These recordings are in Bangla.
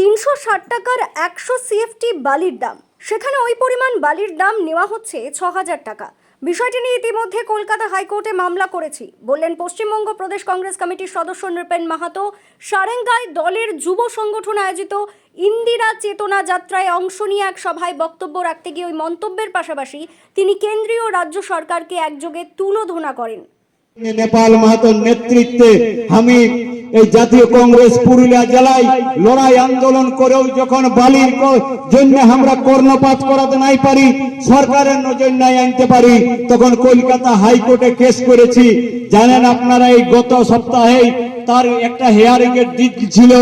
তিনশো ষাট টাকার একশো সিএফটি বালির দাম। সেখানে ওই পরিমাণ বালির দাম নেওয়া হচ্ছে ছ হাজার টাকা। বিষয়টি নিয়ে ইতিমধ্যে কলকাতা হাইকোর্টে মামলা করেছি, বললেন পশ্চিমবঙ্গ প্রদেশ কংগ্রেস কমিটির সদস্য নৃপেন মাহাতো। সারেঙ্গায় দলের যুব সংগঠন আয়োজিত ইন্দিরা চেতনা যাত্রায় অংশ নিয়ে এক সভায় বক্তব্য রাখতে গিয়ে ওই মন্তব্যের পাশাপাশি তিনি কেন্দ্রীয় রাজ্য সরকারকে একযোগে তুলোধনা করেন। নেপাল মাহাতোর নেতৃত্বে আমি এই জাতীয় কংগ্রেস পুরুলিয়া জেলায় লড়াই আন্দোলন করেও যখন বালির জন্য আমরা কর্ণপাত করাতে নাই পারি, সরকারের নজর নাই আনতে পারি, তখন কলকাতা হাইকোর্টে কেস করেছি। জানেন আপনারা এই গত সপ্তাহে তার একটা হেয়ারিং এর দিক ছিল।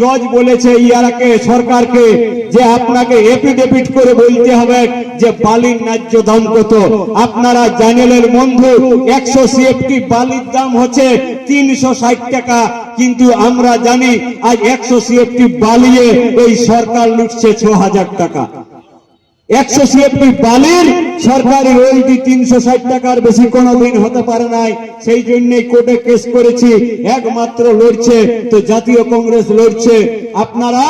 জজ বলেছে, ইয়ারাকে, সরকারকে, যে আপনাকে এফিডেভিট করে বলতে হবে যে বালির ন্যায্য দাম কত। আপনারা জানেলের বন্ধু, একশো সিএফটি বালির দাম হচ্ছে তিনশো ষাট টাকা। কিন্তু আমরা জানি, আজ একশো সিএফটি বালিয়ে এই সরকার লুটছে ছ হাজার টাকা। একশো সিএফটি বালির সরকারি রয়েলটি তিনশো ষাট টাকার বেশি কোনোদিন হতে পারে নাই। সেই জন্যই কোর্টে কেস করেছি, একমাত্র লড়ছে, তো জাতীয় কংগ্রেস লড়ছে। আপনারা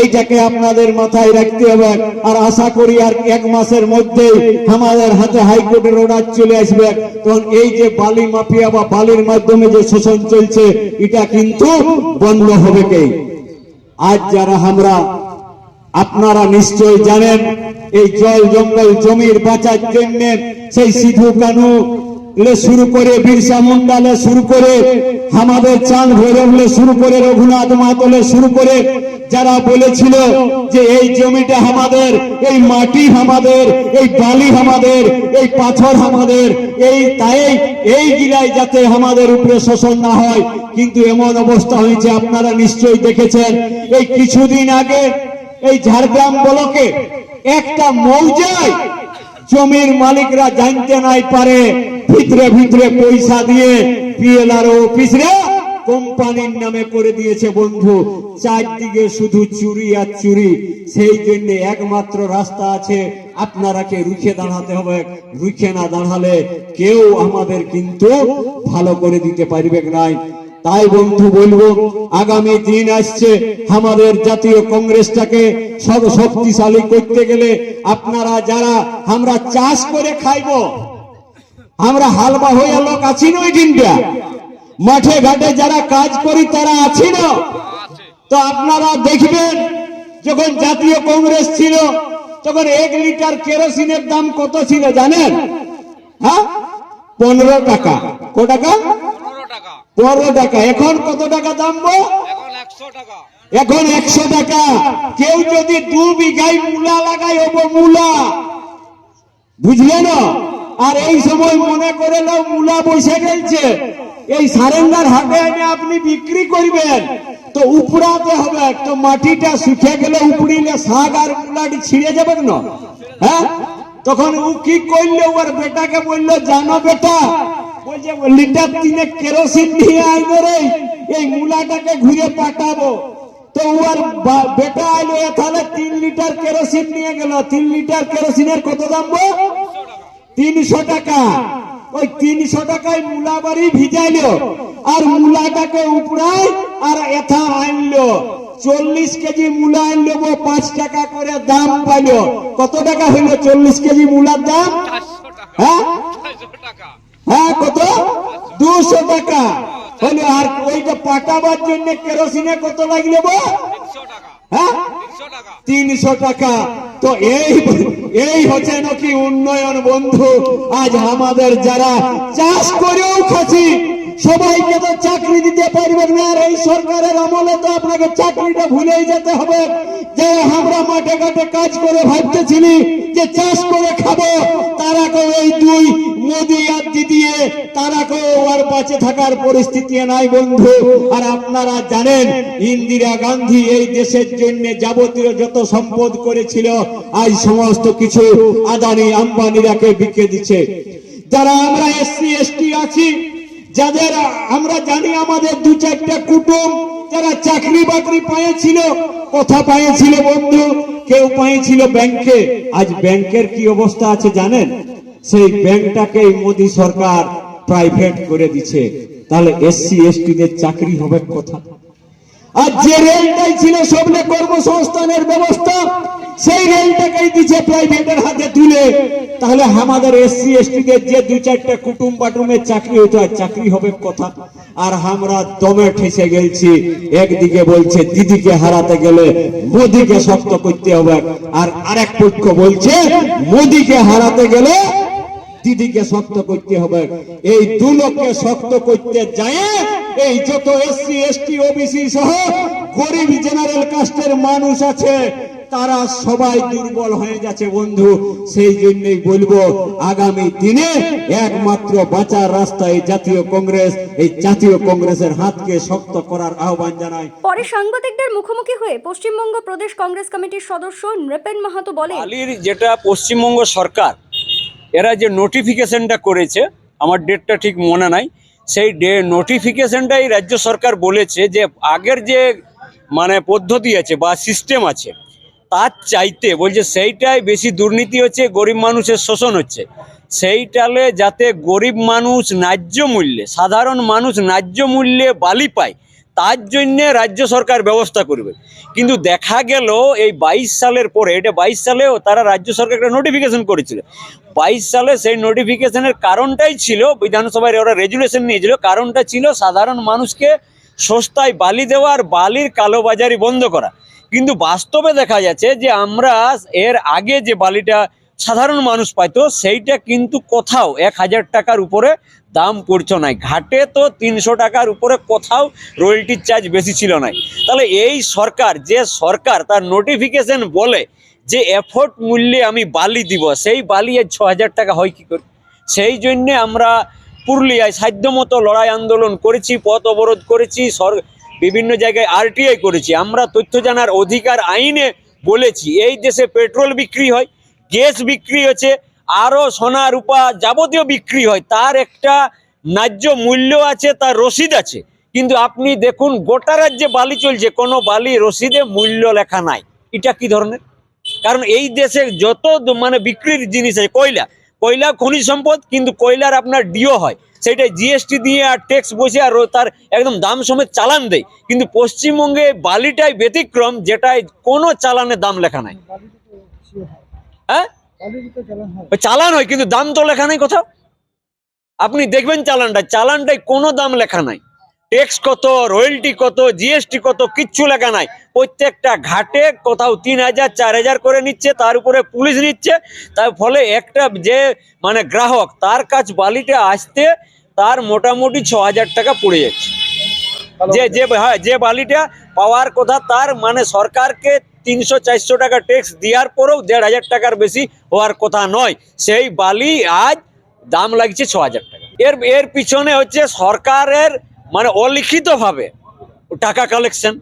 এইটাকে আপনাদের মাথায় রাখতে হবে, আর আশা করি আর এক মাসের মধ্যে আমাদের হাতে হাইকোর্টের অর্ডার চলে আসবে। তখন এই যে বালি মাফিয়া বা বালির মাধ্যমে যে শোষণ চলছে, এটা কিন্তু বন্ধ হবে কে? আজ যারা আমরা আপনারা নিশ্চয় জানেন, এই জল জঙ্গল জমির বাঁচার জন্য সেই সিধু কানু শুরু করে বিরসা মুন্ডালে শুরু করে আমাদের চাঁদ ভৈরবলে শুরু করে রঘুনাথ মাতলে শুরু করে যারা বলেছিল যে এই জমিটা আমাদের এই মাটি আমাদের এই বালি আমাদের এই পাথর আমাদের এই তাই এই গিলায় যাতে আমাদের উপরে শোষণ না হয়। কিন্তু এমন অবস্থা হয়েছে, আপনারা নিশ্চয়ই দেখেছেন, এই কিছুদিন আগে এই ঝাড়গ্রাম ব্লকে একটা মৌজায় জমির মালিকরা জানতে নাই পারে, ভিতরে ভিতরে পয়সা দিয়ে পিএলআর অফিসরে কোম্পানির নামে করে দিয়েছে বন্ধু। চারদিকে শুধু চুরি আর চুরি। সেই জন্য একমাত্র রাস্তা আছে, আপনারাকে রুখে দাঁড়াতে হবে। রুখে না দাঁড়ালে কেউ আমাদের কিন্তু ভালো করে দিতে পারবে নাই? তাই বন্ধু বলব, আগামী দিন আসছে, আমাদের জাতীয় কংগ্রেসটাকে সব শক্তিশালী করতে গেলে আপনারা যারা, আমরা চাষ করে খাইব। আমরা হালবা হইয়া লোক আছি না ওই দিনটা। মাঠে ঘাটে যারা কাজ করি, তারা আছি না। তো আপনারা দেখবেন, যখন জাতীয় কংগ্রেস ছিল, তখন এক লিটার কেরোসিনের দাম কত ছিল জানেন? হ্যাঁ? পনেরো টাকা। ক টাকা? পনেরো টাকা এখন কত টাকা দাম? এখন একশো টাকা। এখন একশো টাকা। কেউ যদি দু বিঘাই মূলা লাগায় ওবো মূলা। বুঝলে না? আর এই সময় মনে করে নাও মূলা বসে গেছে এই সারেন্দার হাতে এনে আপনি বিক্রি করবেন। তো উপড়াতে হবে। তো মাটিটা শুকে গেলে উপড়িলে শাক আর মূলাটি ছিঁড়ে যাবে না হ্যাঁ? তখন ও কি করল? ওর বেটাকে বলল জানো বেটা লিটার তিনে কেরোসিন নিয়ে আইনো রে এই মূলাটাকে ঘুরে পাঠাবো। তো ওর বেটা আইলো তাহলে তিন লিটার কেরোসিন নিয়ে গেল। তিন লিটার কেরোসিনের কত দাম গো তিনশো টাকা। ওই তিনশো টাকায় মূলা বাড়ি ভিজাইলো আর মুলাটাকে উপড়াই আর এথা আনলো। চল্লিশ কেজি মূলা আনলো পাঁচ টাকা করে দাম পাইলো। কত টাকা হইল চল্লিশ কেজি মূলার দাম? হ্যাঁ? হ্যাঁ কত দুশো টাকা। হলো আর ওইটা পাকাবার জন্য কেরোসিনে কত লাগল হ্যাঁ? তিনশো টাকা। তো এই এই হচ্ছে নাকি উন্নয়ন বন্ধু। আজ আমাদের যারা চাষ করেও খাচ্ছি সবাইকে তো চাকরি দিতে পারবেন না। আর এই সরকারের আমলে তো আপনাকে চাকরিটা ভুলেই যেতে হবে। যে আমরা মাঠে ঘাটে কাজ করে ভাবতেছিলি যে চাষ করে খাব, তারা কেউ এই দুই তারা কেউ আর বাঁচে থাকার পরিস্থিতি নাই বন্ধু। আর আপনারা জানেন, ইন্দিরা গান্ধী এই দেশের জন্য যাবতীয় যত সম্পদ করেছিল, আজ সমস্ত কিছু আদানি আম্বানিরাকে বিকে দিচ্ছে। যারা আমরা এসসি, এসটি আছি, যাদের আমরা জানি আমাদের দু চারটা কুটুম, যারা চাকরি বাকরি পেয়েছিল, কথা পেয়েছিল বন্ধু, কেউ পেয়েছিল ব্যাংকে। আজ ব্যাংকের কি অবস্থা আছে জানেন? সেই ব্যাংকটাকে মোদী সরকার প্রাইভেট করে দিচ্ছে তাহলে এসসি এসটিদের চাকরি হবে কোথা? আর যে রেলটাই ছিল সবলে কর্মসংস্থানের ব্যবস্থা, সেই রেলটাকেই দিচ্ছে প্রাইভেটের হাতে তুলে। তাহলে আমাদের এসসি এসটি দের যে দু চারটা কুটুম বাটুমের চাকরি হতো, আর চাকরি হবে কথা? আর আমরা দমে ঠেসে গেছি একদিকে বলছে দিদিকে হারাতে গেলে মোদিকে শক্ত করতে হবে, আর আরেক পক্ষ বলছে, মোদিকে হারাতে গেলে দিদিকে শক্ত করতে হবে। এই দু লোককে শক্ত করতে যায় এই যত এসসি এসটি ওবিসি সহ গরিব জেনারেল কাস্টের মানুষ আছে তারা সবাই দুর্বল হয়ে যাচ্ছে বন্ধু। সেই জন্যই বলব আগামী দিনে একমাত্র বাঁচার রাস্তা এই জাতীয় কংগ্রেস এই জাতীয় কংগ্রেসের হাতকে শক্ত করার আহ্বান জানাই। পরে সাংবাদিকদের মুখোমুখি হয়ে পশ্চিমবঙ্গ প্রদেশ কংগ্রেস কমিটির সদস্য নৃপেন মাহাতো বলেন বালির যেটা পশ্চিমবঙ্গ সরকার এরা যে নোটিফিকেশনটা করেছে, আমার ডেটটা ঠিক মনে নাই, সেই ডে নোটিফিকেশনটাই রাজ্য সরকার বলেছে যে আগের যে মানে পদ্ধতি আছে বা সিস্টেম আছে, তার চাইতে বলছে সেইটাই বেশি দুর্নীতি হচ্ছে, গরিব মানুষের শোষণ হচ্ছে। সেইটালে যাতে গরিব মানুষ ন্যায্য মূল্যে, সাধারণ মানুষ ন্যায্য মূল্যে বালি পায় তার জন্যে রাজ্য সরকার ব্যবস্থা করবে। কিন্তু দেখা গেল এই বাইশ সালের পরে, এটা বাইশ সালেও তারা রাজ্য সরকার একটা নোটিফিকেশন করেছিল। বাইশ সালে সেই নোটিফিকেশনের কারণটাই ছিল বিধানসভায় ওরা রেজুলেশন নিয়েছিল, কারণটা ছিল সাধারণ মানুষকে সস্তায় বালি দেওয়া আর বালির কালোবাজারি বন্ধ করা। কিন্তু বাস্তবে দেখা যাচ্ছে যে আমরা এর আগে যে বালিটা সাধারণ মানুষ পাইতো, সেইটা কিন্তু কোথাও এক হাজার টাকার উপরে দাম পড়ছো নাই। ঘাটে তো তিনশো টাকার উপরে কোথাও রয়্যালটির চার্জ বেশি ছিল নাই। তাহলে এই সরকার, যে সরকার তার নোটিফিকেশন বলে যে এফোর্ট মূল্যে আমি বালি দিব, সেই বালি আজ ছ হাজার টাকা হয় কি করে? সেই জন্যে আমরা পুরুলিয়ায় সাধ্যমতো লড়াই আন্দোলন করেছি, পথ অবরোধ করেছি, সর, বিভিন্ন জায়গায় আরটিআই করেছি। আমরা তথ্য জানার অধিকার আইনে বলেছি, এই দেশে পেট্রোল বিক্রি হয় গ্যাস বিক্রি হচ্ছে আরও সোনা রূপা যাবতীয় বিক্রি হয়, তার একটা ন্যায্য মূল্য আছে, তার রসিদ আছে। কিন্তু আপনি দেখুন, গোটা রাজ্যে বালি চলছে, কোনো বালি রসিদে মূল্য লেখা নাই। এটা কি ধরনের? কারণ এই দেশে যত মানে বিক্রির জিনিস আছে, কয়লা কয়লা খনিজ সম্পদ, কিন্তু কয়লার আপনার ডিও হয়। সেটা জিএসটি দিয়ে আর ট্যাক্স বসে আর তার একদম দাম সমেত চালান দেয়। কিন্তু পশ্চিমবঙ্গে বালিটাই ব্যতিক্রম, যেটায় কোনো চালানের দাম লেখা নাই। চালান হয়। কিন্তু দাম তো লেখা নাই কোথাও। আপনি দেখবেন চালানটা চালানটায় কোনো দাম লেখা নাই। ট্যাক্স কত রয়্যালটি কত জিএসটি কত কিচ্ছু লেখা নাই। প্রত্যেকটা ঘাটে কোথাও তিন হাজার চার হাজার করে নিচ্ছে তার উপরে পুলিশ নিচ্ছে। তার ফলে একটা যে মানে গ্রাহক তার কাছ বালিটা আসতে তার মোটামুটি ছ হাজার টাকা পড়ে যাচ্ছে। যে যে হ্যাঁ যে বালিটা পাওয়ার কথা তার মানে সরকারকে তিনশো চারশো টাকা ট্যাক্স দেওয়ার পরেও দেড় হাজার টাকার বেশি হওয়ার কথা নয়। সেই বালি আজ দাম লাগছে ছ হাজার টাকা। এর এর পিছনে হচ্ছে সরকারের মানে অলিখিতভাবে টাকা কালেকশন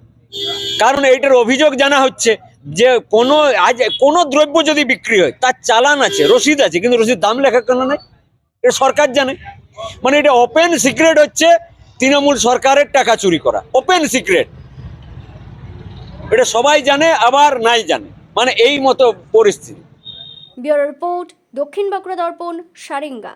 কারণ এইটার অভিযোগ জানা হচ্ছে যে কোনো, আজ কোনো দ্রব্য যদি বিক্রি হয়, তার চালান আছে, রসিদ আছে, কিন্তু রসিদ দাম লেখা কেন নেই। এটা সরকার জানে। মানে এটা ওপেন সিক্রেট হচ্ছে তৃণমূল সরকারের টাকা চুরি করা। ওপেন সিক্রেট এটা সবাই জানে, আবার নাই জানে। মানে এই মতো পরিস্থিতি। ব্যুরো রিপোর্ট দক্ষিণ বাঁকুড়া দর্পণ সারেঙ্গা।